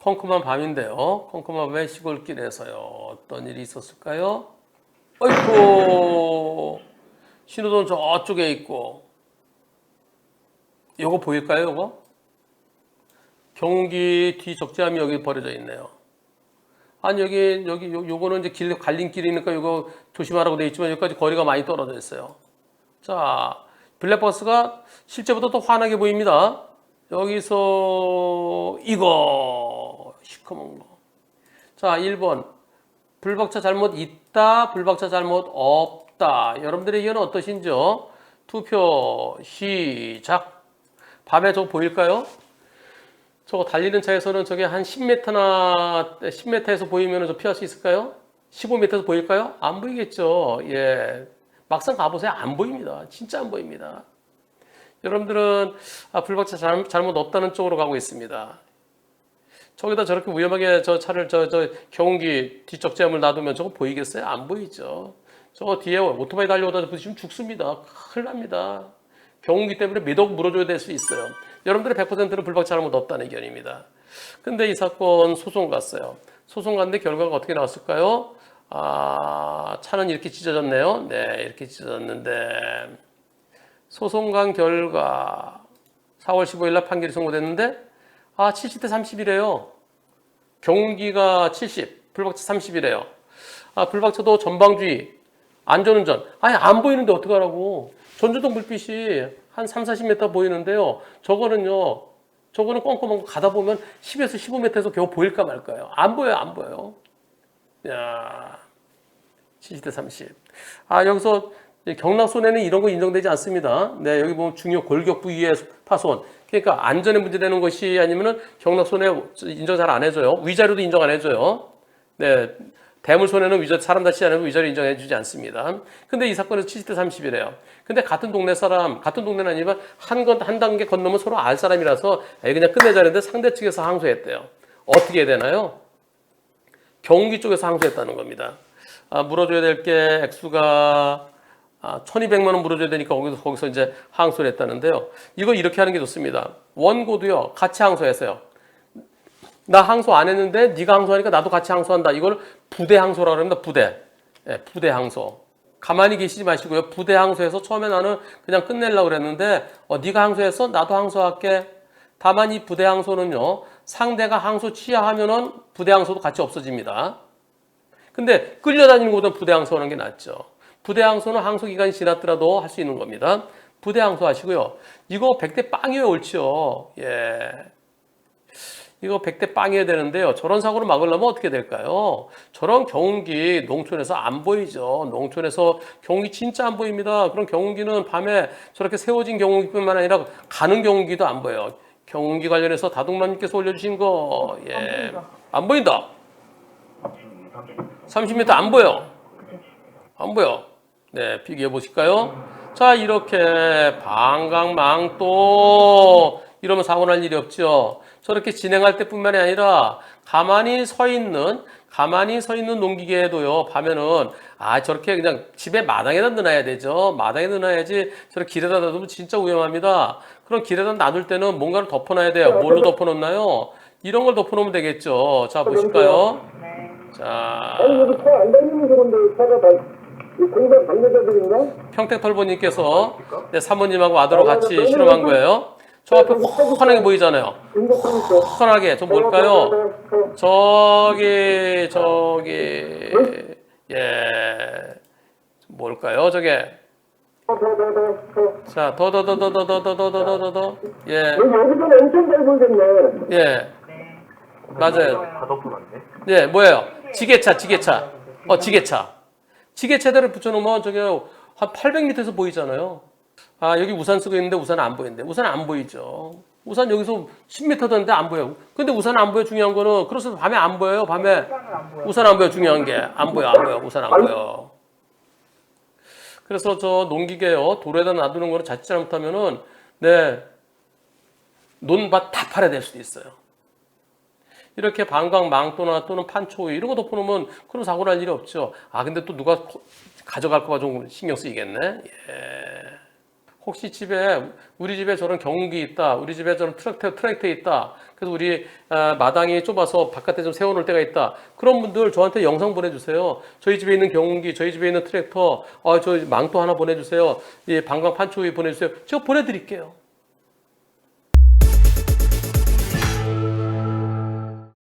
컴컴한 밤인데요. 컴컴한 밤에 시골길에서요. 어떤 일이 있었을까요? 아이고 신호등 저쪽에 있고 요거 보일까요? 요거? 경운기 뒤 적재함이 여기 버려져 있네요. 아니 여기 여기 요, 요거는 이제 길 갈림길이니까 요거 조심하라고 돼 있지만 여기까지 거리가 많이 떨어져 있어요. 자 블랙버스가 실제보다 더 환하게 보입니다. 여기서 이거 시커먼 거. 자 1번 불박차 잘못 있다, 불박차 잘못 없다. 여러분들의 의견은 어떠신지요? 투표 시작. 밤에 저거 보일까요? 저거 달리는 차에서는 저게 한 10m나 10m에서 보이면 저 피할 수 있을까요? 15m에서 보일까요? 안 보이겠죠. 예. 막상 가보세요. 안 보입니다. 진짜 안 보입니다. 여러분들은 아, 불박차 잘, 잘못 없다는 쪽으로 가고 있습니다. 저기다 저렇게 위험하게 저 차를 저, 저 경운기 뒷적 제함을 놔두면 저거 보이겠어요? 안 보이죠. 저 뒤에 오토바이 달려오다 부딪히면 죽습니다. 큰일 납니다. 경운기 때문에 미덕 물어줘야 될 수 있어요. 여러분들의 100%는 불박차 잘못 없다는 의견입니다. 근데 이 사건 소송 갔어요. 소송 갔는데 결과가 어떻게 나왔을까요? 아, 차는 이렇게 찢어졌네요. 네, 이렇게 찢어졌는데 소송 간 결과 4월 15일 날 판결이 선고됐는데 아, 70대 30이래요. 경운기가 70, 불박차 30이래요. 아, 불박차도 전방주의, 안전운전. 아니, 안 보이는데 어떡하라고. 전조등 불빛이 한 3, 40m 보이는데요. 저거는요, 저거는 꼼꼼한 거 가다 보면 10에서 15m에서 겨우 보일까 말까요. 안 보여요, 안 보여요. 야 70대 30. 아, 여기서 경락 손해는 이런 거 인정되지 않습니다. 네, 여기 보면 중요 골격 부위의 파손. 그러니까 안전에 문제되는 것이 아니면은 경락 손해 인정 잘 안 해줘요. 위자료도 인정 안 해줘요. 네, 대물 손해는 위자 사람 다치지 않으면 위자료 인정해 주지 않습니다. 근데 이 사건은 70대 30이래요. 근데 같은 동네 사람, 같은 동네는 아니지만 한, 건, 한 단계 건너면 서로 알 사람이라서 그냥 끝내자는데 상대 측에서 항소했대요. 어떻게 해야 되나요? 경기 쪽에서 항소했다는 겁니다. 아, 물어줘야 될 게 액수가 아, 1200만 원 물어줘야 되니까 거기서, 거기서 이제 항소를 했다는데요. 이거 이렇게 하는 게 좋습니다. 원고도요, 같이 항소했어요. 나 항소 안 했는데 네가 항소하니까 나도 같이 항소한다. 이걸 부대 항소라고 합니다. 부대. 예, 부대 항소. 가만히 계시지 마시고요. 부대 항소해서 처음에 나는 그냥 끝내려고 그랬는데 어, 네가 항소했어? 나도 항소할게. 다만 이 부대 항소는요. 상대가 항소 취하하면은 부대 항소도 같이 없어집니다. 근데 끌려다니는 것보다 부대 항소하는 게 낫죠. 부대 항소는 항소 기간이 지났더라도 할 수 있는 겁니다. 부대 항소 하시고요. 이거 100대 빵이에요, 옳죠? 예. 이거 100대 빵이어야 되는데요. 저런 사고를 막으려면 어떻게 될까요? 저런 경운기 농촌에서 안 보이죠. 농촌에서 경운기 진짜 안 보입니다. 그런 경운기는 밤에 저렇게 세워진 경운기뿐만 아니라 가는 경운기도 안 보여요. 경운기 관련해서 다둥마님께서 올려주신 거, 예. 안 보인다. 30m 안 보여. 안 보여. 네, 비교해 보실까요? 자, 이렇게 방광망도 이러면 사고 날 일이 없죠. 저렇게 진행할 때뿐만이 아니라 가만히 서 있는 가만히 서 있는 농기계에도요 밤에는 아 저렇게 그냥 집에 마당에다 넣어야 되죠. 마당에 넣어야지 저렇게 길에다 놔두면 진짜 위험합니다. 그럼 길에다 놔둘 때는 뭔가를 덮어놔야 돼요. 뭘로 덮어놓나요? 이런 걸 덮어놓으면 되겠죠. 자 보실까요? 자. 아니 여기 차안 다니는 사람들 차가 다 관계자들인가? 평택털보님께서 네, 사모님하고 아들하고 같이 실험한 거예요 저 앞에 훤하게 보이잖아요 훤하게 저 뭘까요 저기 저기 예 뭘까요 저게 자 더 더 더 더 더 더 더 더 더더 여기 여기서 엄청 잘 보이겠네 예. 맞아요 다 덮어놨네. 예 뭐예요 지게차 지게차 어 지게차 지게차대를 붙여놓으면 저게 한 800m에서 보이잖아요. 아 여기 우산 쓰고 있는데 우산 안 보이는데. 우산 안 보이죠. 우산 여기서 10m 던데 안 보여. 근데 우산 안 보여 중요한 거는 그래서 밤에 안 보여요 밤에. 우산 안 보여 중요한 게. 안 보여 안 보여 우산 안 보여. 그래서 저 농기계요 도로에다 놔두는 거는 자칫 잘못하면은 네 논밭 다 팔아야 될 수도 있어요 이렇게 방광 망토나 또는 판초 이런 거 덮어놓으면 그런 사고 날 일이 없죠 아 근데 또 누가 거- 가져갈까 봐 좀 신경 쓰이겠네 예. 혹시 집에 우리 집에 저런 경운기 있다. 우리 집에 저런 트랙터 트랙터 있다. 그래서 우리 아, 마당이 좁아서 바깥에 좀 세워놓을 때가 있다. 그런 분들 저한테 영상 보내주세요. 저희 집에 있는 경운기, 저희 집에 있는 트랙터, 어, 저 망토 하나 보내주세요. 예, 방광 판초기 보내주세요. 제가 보내드릴게요.